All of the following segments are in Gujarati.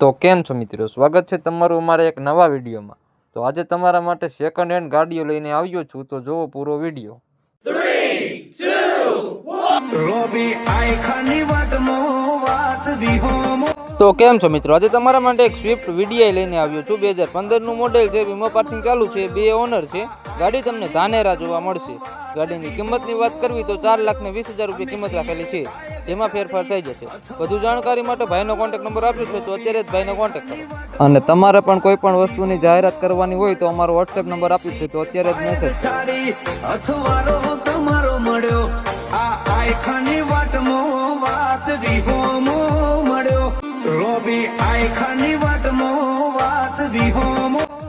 તો કેમ છો મિત્રો? સ્વાગત છે તમારું અમારા એક નવા વિડીયોમાં. તો આજે તમારા માટે સેકન્ડ હેન્ડ ગાડીઓ લઈને આવ્યો છું તો જુઓ પૂરો વીડિયો. રોબી આઈ ખાની વાટમો વાત વિહોમો તો કેમ છો મિત્રો? આજે તમારા માટે એક સ્વિફ્ટ વીડીઆઈ લઈને આવ્યો છું. બે હજાર પંદરનું મોડેલ છે. વીમો પાર્સિંગ ચાલુ છે. બે ઓનર છે. ગાડી તમને ધાનેરા જોવા મળશે. ગાડીની કિંમતની વાત કરવી તો ચાર લાખ ને વીસ હજાર રૂપિયા કિંમત રાખેલી છે. જેમાં ફેરફાર થઈ જશે. વધુ જાણકારી માટે ભાઈનો કોન્ટેક્ટ નંબર આપ્યો છે તો અત્યારે જ ભાઈનો કોન્ટેક્ટ કરો. અને તમારે પણ કોઈ પણ વસ્તુની જાહેરાત કરવાની હોય તો અમારો વોટ્સએપ નંબર આપ્યો છે તો અત્યારે જ મેસેજ મળ્યો. આ આઈખાની વાટમો વાત વિહોમો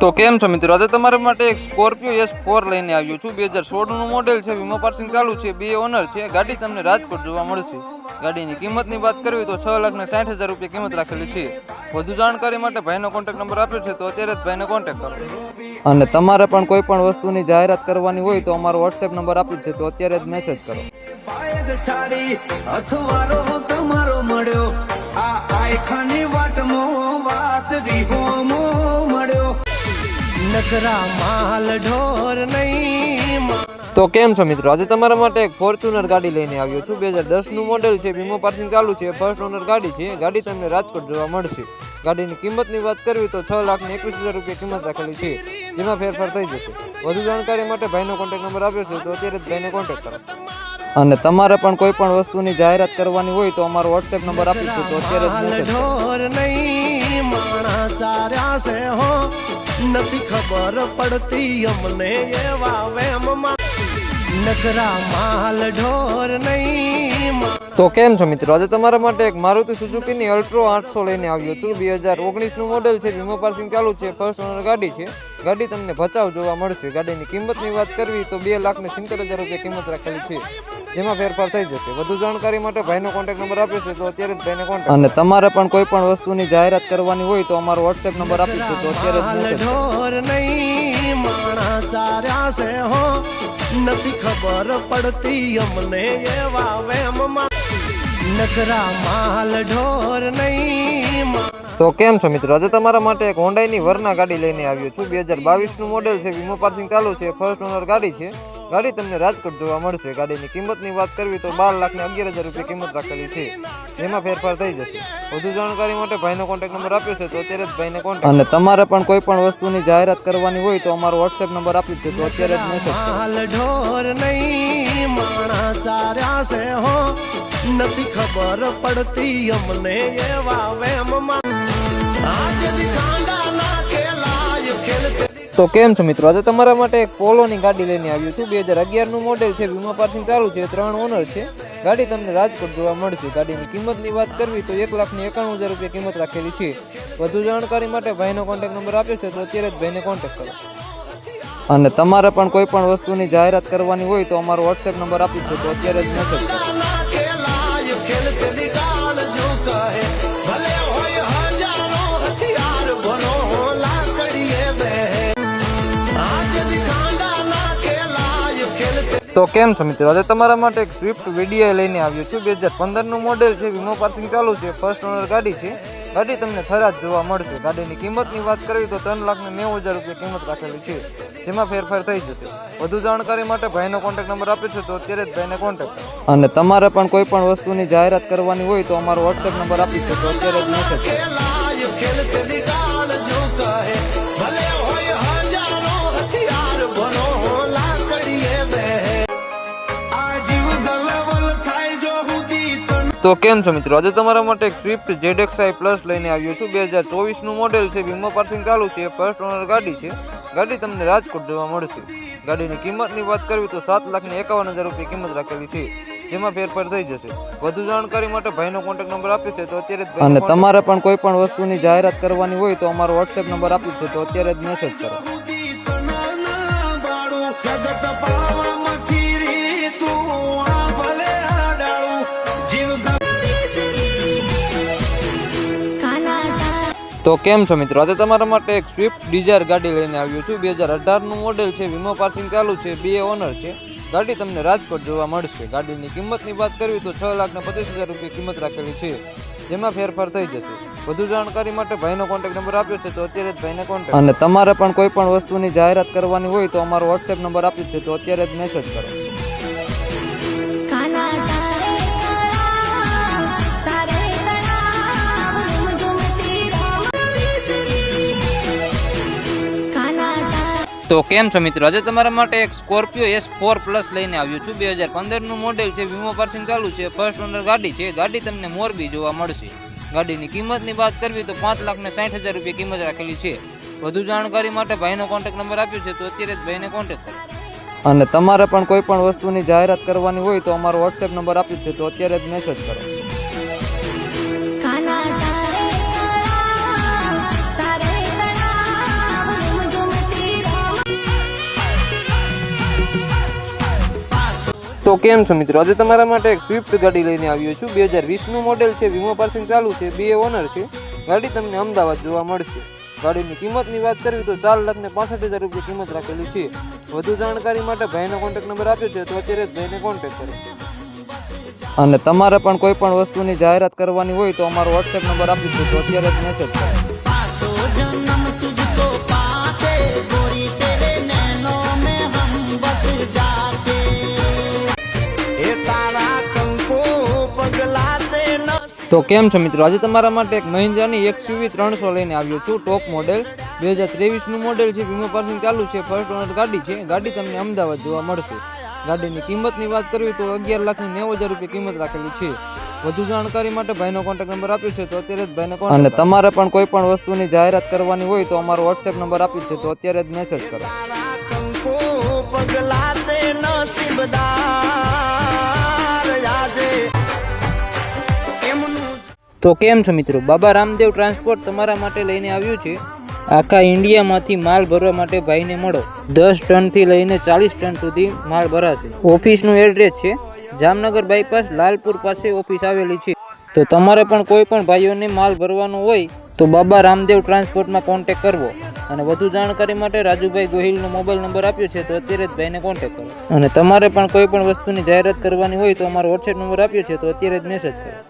તો કેમ છો મિત્રો? આજે તમારા માટે એક સ્કોર્પિયો એસ ફોર લઈને આવ્યો છું. બે હજાર સોળનું મોડેલ છે. વીમો પાર્સિંગ ચાલુ છે. બે ઓનર છે. ગાડી તમને રાજકોટ જોવા મળશે. ગાડીની કિંમતની વાત કરવી તો છ લાખ ને સાઠ હજાર રૂપિયા કિંમત રાખેલી છે. વધુ જાણકારી માટે ભાઈનો કોન્ટેક્ટ નંબર આપ્યો છે તો અત્યારે જ ભાઈને કોન્ટેક્ટ કરો. અને તમારે પણ કોઈ પણ વસ્તુની જાહેરાત કરવાની હોય તો અમારો વોટ્સએપ નંબર આપ્યો છે તો અત્યારે જ મેસેજ કરો. નકરા માલ ઢોર નહીં તો કેમ છો મિત્રો? આજે તમારા માટે એક ફોર્ચ્યુનર ગાડી લઈને આવ્યો છું. બે હજાર દસનું મોડેલ છે વીમો પાર્સિંગ ચાલુ છે. ફર્સ્ટ ઓનર ગાડી છે. ગાડી તમને રાજકોટ જોવા મળશે. ગાડીની કિંમતની વાત કરવી તો છ લાખ ને એકવીસ હજાર રૂપિયા કિંમત રાખેલી છે. જેમાં ફેરફાર થઈ જશે. વધુ જાણકારી માટે ભાઈનો કોન્ટેક્ટ નંબર આપ્યો છે તો અત્યારે જ ભાઈને કોન્ટેક્ટ કરો. અને તમારે પણ કોઈ પણ વસ્તુની જાહેરાત કરવાની હોય તો અમારો વોટ્સએપ નંબર આપ્યો છે તો અત્યારે જ મેસેજ નથી ખબર પડતી અમને એવા વેમમાં. નકરા માલ ઢોર નહીં તો કેમ છો મિત્રો? આજે તમારા માટે એક મારુતિ સુઝુકીની અલ્ટ્રો આઠસો લઈને આવ્યો છું. બે હજાર ઓગણીસનું મોડેલ છે વીમો પાર્સિંગ ચાલુ છે ફર્સ્ટ ઓનર ગાડી છે. ગાડી તમને ભચાવ જોવા મળશે. ગાડીની કિંમતની વાત કરવી તો બે લાખને સિત્તેર હજાર રૂપિયા કિંમત રાખેલી છે. જેમાં ફેરફાર થઈ જશે. વધુ જાણકારી માટે ભાઈનો કોન્ટેક્ટ નંબર આપ્યો છે તો અત્યારે જ ભાઈને કોન્ટેક્ટ અને તમારે પણ કોઈ પણ વસ્તુની જાહેરાત કરવાની હોય તો અમારો વોટ્સએપ નંબર આપ્યો છે તો અત્યારે જ નથી ખબર પડતી અમને એવા વેમમાં. તો કેમ છો મિત્રો? આજે તમારા માટે એક હોન્ડાઈની વરના ગાડી લઈને આવ્યો છું. બે હજાર બાવીસનું મોડેલ છે. વીમો પાર્સિંગ ચાલુ છે. ફર્સ્ટ ઓનર ગાડી છે. ગાડી તમને રાજકોટ જોવા મળશે. ગાડીની કિંમતની વાત કરવી તો બાર લાખ ને અગિયાર હજાર રૂપિયા કિંમત રાખેલી છે. જેમાં ફેરફાર થઈ જશે. વધુ જાણકારી માટે ભાઈનો કોન્ટેક્ટ નંબર આપ્યો છે તો અત્યારે જ ભાઈને કોન્ટેક્ટ અને તમારે પણ કોઈ પણ વસ્તુની જાહેરાત કરવાની હોય તો અમારો વોટ્સએપ નંબર આપ્યો છે તો અત્યારે જ મેસેજ ઢોર નહીં માણા ચાર્યા છે હો. નથી ખબર પડતી અમને એવા વેમમાં. આજ દિખાંડા તો કેમ છો મિત્રો? આજે તમારા માટે એક પોલોની ગાડી લઈને આવ્યું છું. બે હજાર અગિયારનું મોડેલ છે, વીમા પાર્સિંગ ચાલુ છે, ત્રણ ઓનર છે. ગાડી તમને રાજકોટ જોવા મળશે. ગાડીની કિંમતની વાત કરવી તો એક લાખની એકાણું હજાર રૂપિયા કિંમત રાખેલી છે. વધુ જાણકારી માટે ભાઈનો કોન્ટેક્ટ નંબર આપ્યો છે, તો અત્યારે જ ભાઈને કોન્ટેક્ટ કરો. અને તમારે પણ કોઈ પણ વસ્તુની જાહેરાત કરવાની હોય તો અમારો વોટ્સએપ નંબર આપ્યો છે, તો અત્યારે જ મેસેજ કરો. તો કેમ છો મિત્રો? આજે તમારા માટે એક સ્વિફ્ટ વીડીઆઈ લઈને આવ્યો છું. બે હજાર પંદરનું મોડેલ છે વીમો પાર્સિંગ ચાલુ છે. ફર્સ્ટ ઓનર ગાડી છે. ગાડી તમને થરાદ જોવા મળશે. ગાડીની કિંમતની વાત કરવી તો ત્રણ લાખ ને નેવું હજાર રૂપિયા કિંમત રાખેલી છે. જેમાં ફેરફાર થઈ જશે. વધુ જાણકારી માટે ભાઈનો કોન્ટેક્ટ નંબર આપ્યો છે, તો અત્યારે જ ભાઈને કોન્ટેક્ટ અને તમારે પણ કોઈ પણ વસ્તુની જાહેરાત કરવાની હોય તો અમારો વોટ્સએપ નંબર આપી છે તો અત્યારે જ મેસેજ તો કેમ છો મિત્રો? આજે તમારા માટે એક સ્વિફ્ટ એક્સઆઈ પ્લસ લઈને આવ્યો છું. બે હજાર ચોવીસનું મોડેલ છે વીમો પાર્સિંગ ચાલુ છે ફર્સ્ટ ઓનર ગાડી છે. ગાડી તમને રાજકોટ જોવા મળશે. ગાડીની કિંમતની વાત કરવી તો સાત લાખની એકાવન હજાર રૂપિયા કિંમત રાખેલી છે. જેમાં ફેરફાર થઈ જશે. વધુ જાણકારી માટે ભાઈનો કોન્ટેક્ટ નંબર આપ્યો છે તો અત્યારે જ અને તમારે પણ કોઈ પણ વસ્તુની જાહેરાત કરવાની હોય તો અમારો વોટ્સએપ નંબર આપ્યો છે તો અત્યારે જ મેસેજ કરો. તો કેમ છો મિત્રો? આજે તમારા માટે એક સ્વિફ્ટ ડિઝાયર ગાડી લઈને આવ્યો છું. બે હજાર અઢારનું મોડેલ છે વીમો પાર્સિંગ ચાલુ છે, બે ઓનર છે. ગાડી તમને રાજકોટ જોવા મળશે. ગાડીની કિંમતની વાત કરવી તો છ લાખના પચીસ હજાર રૂપિયા કિંમત રાખેલી છે. જેમાં ફેરફાર થઈ જશે. વધુ જાણકારી માટે ભાઈનો કોન્ટેક્ટ નંબર આપ્યો છે તો અત્યારે જ ભાઈને કોન્ટેક્ટ અને તમારે પણ કોઈ પણ વસ્તુની જાહેરાત કરવાની હોય તો અમારો વોટ્સએપ નંબર આપ્યો છે તો અત્યારે જ મેસેજ કરો. તો કેમ છો મિત્રો? આજે તમારા માટે એક સ્કોર્પિયો એસ ફોર પ્લસ લઈને આવ્યો છું. બે હજાર પંદરનું મોડેલ છે, વીમો પાર્સિંગ ચાલુ છે ફર્સ્ટ ઓનર ગાડી છે. ગાડી તમને મોરબી જોવા મળશે. ગાડીની કિંમતની વાત કરવી તો પાંચ લાખ ને સાઠ હજાર રૂપિયા કિંમત રાખેલી છે. વધુ જાણકારી માટે ભાઈનો કોન્ટેક્ટ નંબર આપ્યો છે, તો અત્યારે જ ભાઈને કોન્ટેક્ટ કરો. અને તમારે પણ કોઈ પણ વસ્તુની જાહેરાત કરવાની હોય તો અમારો વોટ્સએપ નંબર આપ્યો છે, તો અત્યારે જ મેસેજ કરો. તો કેમ છો મિત્રો? આજે તમારા માટે એક સ્વિફ્ટ ગાડી લઈને આવ્યો છું. બે હજાર વીસનું મોડેલ છે વીમો પાર્સિંગ ચાલુ છે, બે ઓનર છે. ગાડી તમને અમદાવાદ જોવા મળશે. ગાડીની કિંમતની વાત કરવી તો ચાર લાખ ને પાસઠ હજાર રૂપિયા કિંમત રાખેલી છે. વધુ જાણકારી માટે ભાઈનો કોન્ટેક્ટ નંબર આપ્યો છે તો અત્યારે જ ભાઈને કોન્ટેક્ટ કરો. અને તમારે પણ કોઈ પણ વસ્તુની જાહેરાત કરવાની હોય તો અમારો વોટ્સએપ નંબર આપી દીધો તો અત્યારે જ મેસેજ કરો. તો કેમ છો મિત્રો? આજે તમારા માટે એક મહિન્દ્રાની એક્સયુવી ત્રણસો લઈને આવ્યો છું ટોપ મોડેલ બે હજાર ત્રેવીસનું મોડેલ છે વીમો પાર્સિંગ ચાલુ છે ફર્સ્ટ ઓનર ગાડી છે. ગાડી તમને અમદાવાદ જોવા મળશે. ગાડીની કિંમતની વાત કરવી તો અગિયાર લાખની નેવું હજાર રૂપિયા કિંમત રાખેલી છે. વધુ જાણકારી માટે ભાઈનો કોન્ટેક્ટ નંબર આપ્યો છે તો અત્યારે જ ભાઈને અને તમારે પણ કોઈ પણ વસ્તુની જાહેરાત કરવાની હોય તો અમારો વોટ્સએપ નંબર આપ્યો છે તો અત્યારે જ મેસેજ કરો. તો કેમ છો મિત્રો? બાબા રામદેવ ટ્રાન્સપોર્ટ તમારા માટે લઈને આવ્યું છે. આખા ઇન્ડિયામાંથી માલ ભરવા માટે ભાઈને મળો. દસ ટનથી લઈને ચાલીસ ટન સુધી માલ ભરાશે. ઓફિસનું એડ્રેસ છે. જામનગર બાયપાસ, લાલપુર પાસે ઓફિસ આવેલી છે. તો તમારે પણ કોઈ પણ ભાઈઓને માલ ભરવાનો હોય, તો બાબા રામદેવ ટ્રાન્સપોર્ટમાં કોન્ટેક કરવો. અને વધુ જાણકારી માટે રાજુભાઈ ગોહિલનો મોબાઈલ નંબર આપ્યો છે, તો અત્યારે જ ભાઈને કોન્ટેક કરો. અને તમારે પણ કોઈ પણ વસ્તુની જાહેરાત કરવાની હોય, તો અમારો વોટ્સએપ નંબર આપ્યો છે, તો અત્યારે જ મેસેજ કરો.